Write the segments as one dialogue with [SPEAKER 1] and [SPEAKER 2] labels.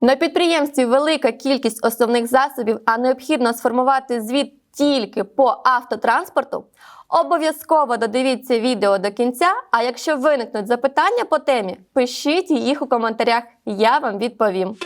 [SPEAKER 1] На підприємстві велика кількість основних засобів, а необхідно сформувати звіт тільки по автотранспорту. Обов'язково додивіться відео до кінця. А якщо виникнуть запитання по темі, пишіть їх у коментарях, я вам відповім.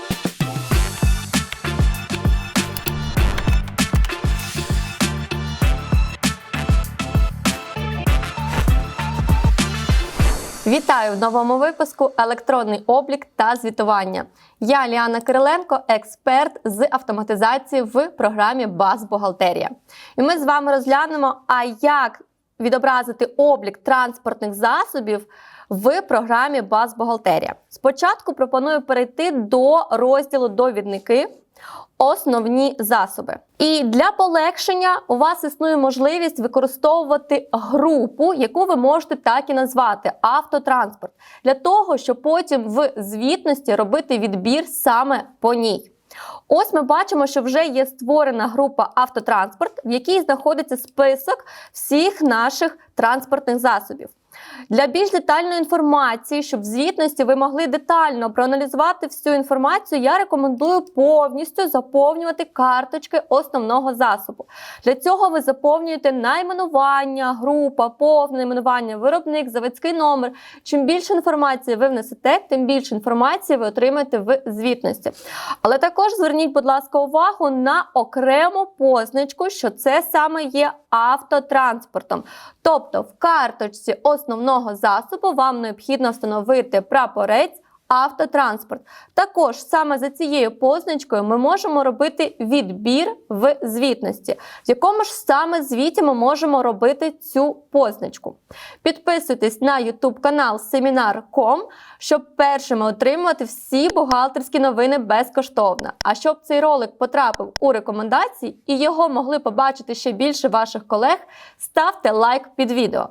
[SPEAKER 1] Вітаю в новому випуску Електронний облік та звітування. Я Ліана Кириленко, експерт з автоматизації в програмі Баз Бухгалтерія. І ми з вами розглянемо, а як відобразити облік транспортних засобів в програмі Баз Бухгалтерія. Спочатку пропоную перейти до розділу Довідники. Основні засоби. І для полегшення у вас існує можливість використовувати групу, яку ви можете так і назвати автотранспорт, для того, щоб потім в звітності робити відбір саме по ній. Ось ми бачимо, що вже є створена група автотранспорт, в якій знаходиться список всіх наших транспортних засобів. Для більш детальної інформації, щоб в звітності ви могли детально проаналізувати всю інформацію, я рекомендую повністю заповнювати карточки основного засобу. Для цього ви заповнюєте найменування, група, повне найменування, виробник, заводський номер. Чим більше інформації ви внесете, тим більше інформації ви отримаєте в звітності. Але також зверніть, будь ласка, увагу на окрему позначку, що це саме є автотранспортом. Тобто в карточці основного засобу вам необхідно встановити прапорець. Автотранспорт. Також саме за цією позначкою ми можемо робити відбір в звітності, в якому ж саме звіті ми можемо робити цю позначку. Підписуйтесь на YouTube канал Семінар.com, щоб першими отримувати всі бухгалтерські новини безкоштовно. А щоб цей ролик потрапив у рекомендації і його могли побачити ще більше ваших колег, ставте лайк під відео.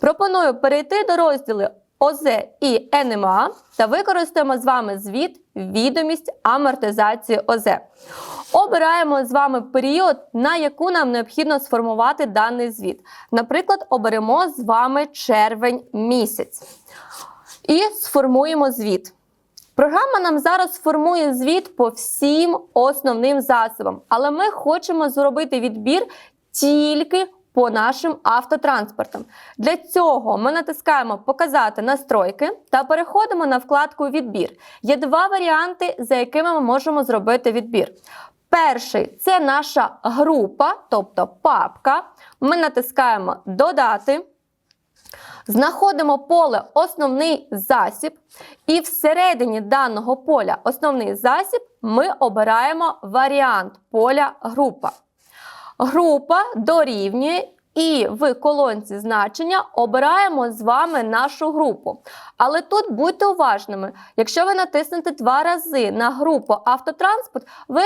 [SPEAKER 1] Пропоную перейти до розділу ОЗ і НМА та використаємо з вами звіт відомість амортизації ОЗ. Обираємо з вами період, на яку нам необхідно сформувати даний звіт. Наприклад, оберемо з вами червень місяць і сформуємо звіт. Програма нам зараз формує звіт по всім основним засобам, але ми хочемо зробити відбір тільки по нашим автотранспортам. Для цього ми натискаємо Показати настройки та переходимо на вкладку Відбір. Є два варіанти, за якими ми можемо зробити відбір. Перший це наша група, тобто папка. Ми натискаємо Додати. Знаходимо поле Основний засіб, і всередині даного поля Основний засіб ми обираємо варіант поля група. Група дорівнює і в колонці значення обираємо з вами нашу групу. Але тут будьте уважними. Якщо ви натиснете два рази на групу автотранспорт, ви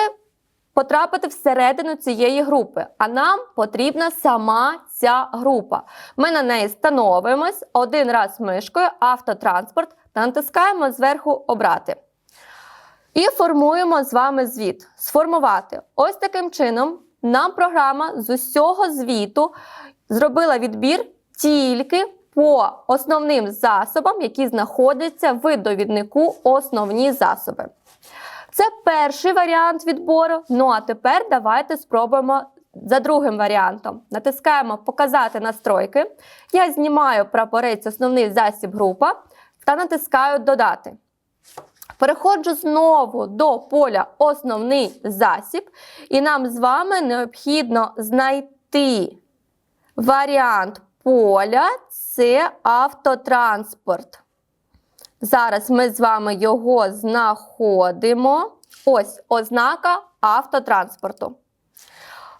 [SPEAKER 1] потрапите всередину цієї групи, а нам потрібна сама ця група. Ми на неї становимось один раз мишкою автотранспорт та натискаємо зверху Обрати. І формуємо з вами звіт. Сформувати. Ось таким чином нам програма з усього звіту зробила відбір тільки по основним засобам, які знаходяться в довіднику основні засоби. Це перший варіант відбору. Ну а тепер давайте спробуємо за другим варіантом. Натискаємо Показати настройки. Я знімаю прапорець основний засіб група та натискаю Додати. Переходжу знову до поля Основний засіб, і нам з вами необхідно знайти варіант поля це автотранспорт. Зараз ми з вами його знаходимо. Ось ознака автотранспорту.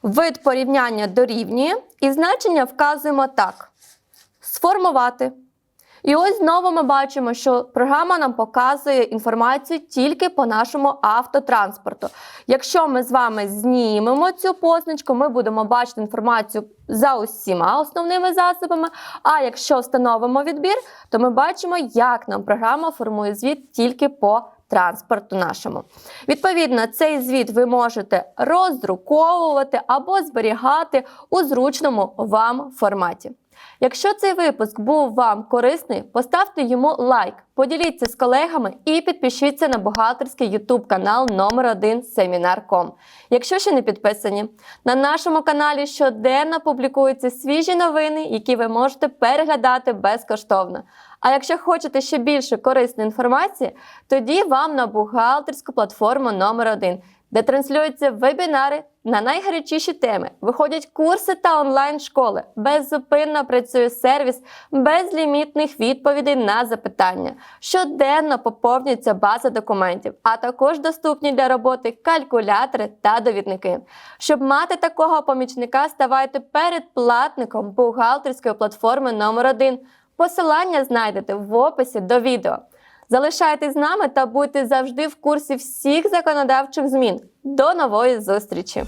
[SPEAKER 1] Вид порівняння дорівнює і значення вказуємо так: сформувати. І ось знову ми бачимо, що програма нам показує інформацію тільки по нашому автотранспорту. Якщо ми з вами знімемо цю позначку, ми будемо бачити інформацію за усіма основними засобами. А якщо встановимо відбір, то ми бачимо, як нам програма формує звіт тільки по транспорту нашому. Відповідно, цей звіт ви можете роздруковувати або зберігати у зручному вам форматі. Якщо цей випуск був вам корисний, поставте йому лайк, поділіться з колегами і підпишіться на бухгалтерський YouTube канал номер 1 Семінар.ком. Якщо ще не підписані, на нашому каналі щоденно публікуються свіжі новини, які ви можете переглядати безкоштовно. А якщо хочете ще більше корисної інформації, тоді вам на бухгалтерську платформу номер 1 де транслюються вебінари на найгарячіші теми, виходять курси та онлайн-школи. Беззупинно працює сервіс безлімітних відповідей на запитання. Щоденно поповнюється база документів, а також доступні для роботи калькулятори та довідники. Щоб мати такого помічника, ставайте передплатником бухгалтерської платформи номер 1 Посилання знайдете в описі до відео. Залишайтесь з нами та будьте завжди в курсі всіх законодавчих змін. До нової зустрічі!